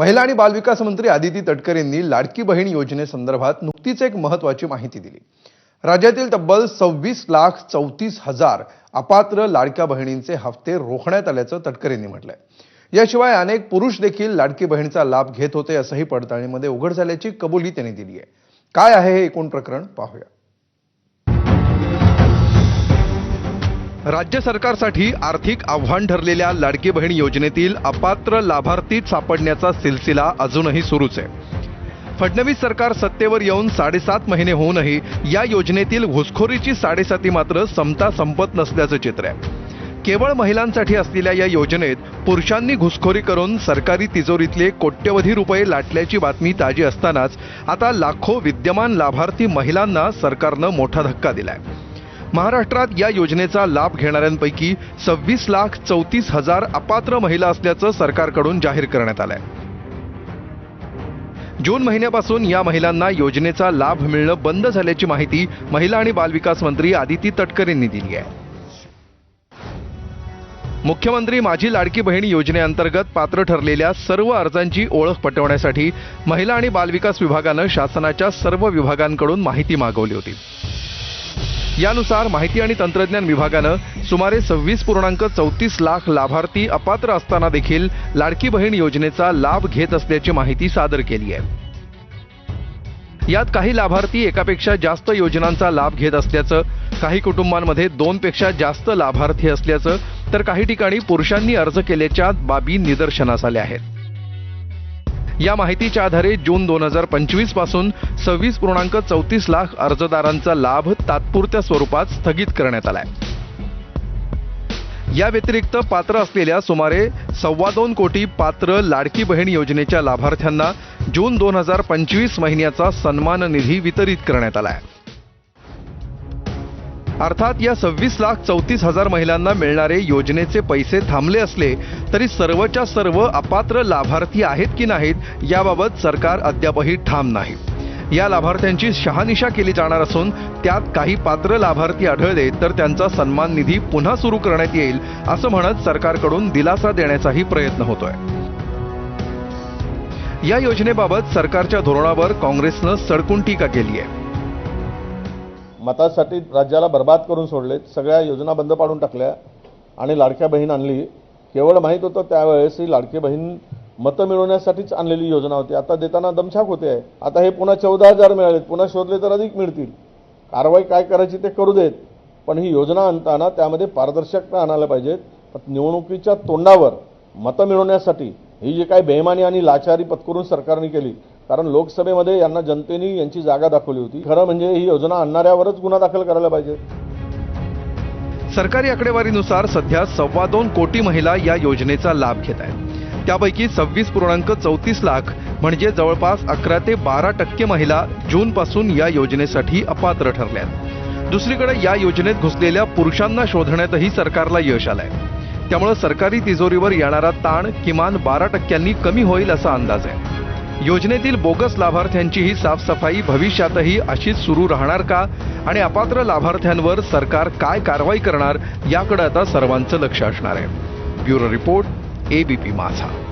महिला आणि बालविकास मंत्री आदिती तटकर यांनी लाडकी बहीण योजनेसंदर्भात नुकतीच एक महत्वाची माहिती दिली. राज्यातील तब्बल सव्वीस लाख चौतीस हजार अपात्र लाडक्या बहिणींचे हप्ते रोखण्यात आल्याचं तटकर यांनी म्हटलंय. याशिवाय अनेक पुरुष देखील लाडकी बहिणीचा लाभ घेत होते असंही पडताळणीमध्ये उघड झाल्याची कबुली त्यांनी दिली आहे. काय आहे हे एकूण प्रकरण पाहूया. राज्य सरकारसाठी आर्थिक आव्हान ठरलेल्या लाडकी बहीण योजनेतील अपात्र लाभार्थी सापडण्याचा सिलसिला अजूनही सुरूच आहे. फडणवीस सरकार सत्तेवर येऊन साडेसात महिने होऊनही या योजनेतील घुसखोरीची साडेसाती मात्र समता संपत नसल्याचं चित्र आहे. केवळ महिलांसाठी असलेल्या या योजनेत पुरुषांनी घुसखोरी करून सरकारी तिजोरीतले कोट्यवधी रुपये लाटल्याची बातमी ताजी असतानाच आता लाखो विद्यमान लाभार्थी महिलांना सरकारनं मोठा धक्का दिलाय. महाराष्ट्रात या योजनेचा लाभ घेणाऱ्यांपैकी सव्वीस लाख चौतीस हजार अपात्र महिला असल्याचं सरकारकडून जाहीर करण्यात आलंय. जून महिन्यापासून या महिलांना योजनेचा लाभ मिळणं बंद झाल्याची माहिती महिला आणि बालविकास मंत्री आदिती तटकरेंनी दिली आहे. मुख्यमंत्री माझी लाडकी बहीण योजनेअंतर्गत पात्र ठरलेल्या सर्व अर्जांची ओळख पटवण्यासाठी महिला आणि बालविकास विभागानं शासनाच्या सर्व विभागांकडून माहिती मागवली होती. यानुसार माहिती आणि तंत्रज्ञान विभागानं सुमारे सव्वीस पूर्णांक चौतीस लाख लाभार्थी अपात्र असताना देखील लाडकी बहीण योजनेचा लाभ घेत असल्याची माहिती सादर केली आहे. यात काही लाभार्थी एकापेक्षा जास्त योजनांचा लाभ घेत असल्याचं काही कुटुंबांमध्ये दोनपेक्षा जास्त लाभार्थी असल्याचं तर काही ठिकाणी पुरुषांनी अर्ज केल्याच्या बाबी निदर्शनास आल्या आहेत. या माहितीच्या आधारे जून दोन हजार पंचवीसपासून सव्वीस पूर्णांक चौतीस लाख अर्जदारांचा लाभ तात्पुरत्या स्वरूपात स्थगित करण्यात आलाय. या व्यतिरिक्त पात्र असलेल्या सुमारे सव्वा दोन कोटी पात्र लाडकी बहीण योजनेच्या लाभार्थ्यांना जून दोन हजार पंचवीस महिन्याचा सन्मान निधी वितरित करण्यात आला आहे अर्थात या सव्वीस लाख चौतीस हजार महिलांना मिळणारे योजनेचे पैसे थांबले असले तरी सर्वच्या सर्व अपात्र लाभार्थी आहेत की नाहीत याबाबत सरकार अद्यापही ठाम नाही. या लाभार्थ्यांची शहानिशा केली जाणार असून त्यात काही पात्र लाभार्थी आढळले तर त्यांचा सन्मान निधी पुन्हा सुरू करण्यात येईल असं म्हणत सरकारकडून दिलासा देण्याचाही प्रयत्न होतोय. या योजनेबाबत सरकारच्या धोरणावर काँग्रेसनं सडकून टीका केली आहे मतासाठी राज्याला बर्बाद करून सोडले सगळ्या योजना बंद पाडून टाकल्या आणि लाडक्या बहीण आणली. केवळ माहीत होतं त्यावेळेस ही लाडकी बहीण मतं मिळवण्यासाठीच आणलेली योजना होती. आता देताना दमछाक होते आहे. आता हे पुन्हा चौदा हजार मिळालेत. पुन्हा शोधले तर अधिक मिळतील. कारवाई काय करायची ते करू देत. पण ही योजना आणताना त्यामध्ये पारदर्शकता आणायला पाहिजेत. निवडणुकीच्या तोंडावर मतं मिळवण्यासाठी ही जी काही बेमानी आणि लाचारी पत्करून सरकारने केली कारण लोकसभेमध्ये यांना जनतेने यांची जागा दाखवली होती. खरं म्हणजे ही योजना आणणाऱ्यावरच गुन्हा दाखल करायला पाहिजे. सरकारी आकडेवारीनुसार सध्या सव्वा दोन कोटी महिला या योजनेचा लाभ घेत आहेत. त्यापैकी सव्वीस पूर्णांक चौतीस लाख म्हणजे जवळपास अकरा ते बारा टक्के महिला जूनपासून या योजनेसाठी अपात्र ठरल्या आहेत. दुसरीकडे या योजनेत घुसलेल्या पुरुषांना शोधण्यातही सरकारला यश आलंय. त्यामुळे सरकारी तिजोरीवर येणारा ताण किमान बारा टक्क्यांनी कमी होईल असा अंदाज आहे. योजनेतील बोगस लाभार्थ्यांची ही साफसफाई भविष्यातही अशीच सुरू राहणार का? आणि अपात्र लाभार्थ्यांवर सरकार काय कारवाई करणार? याकडे आता सर्वांचं लक्ष असणार आहे. ब्युरो रिपोर्ट एबीपी माझा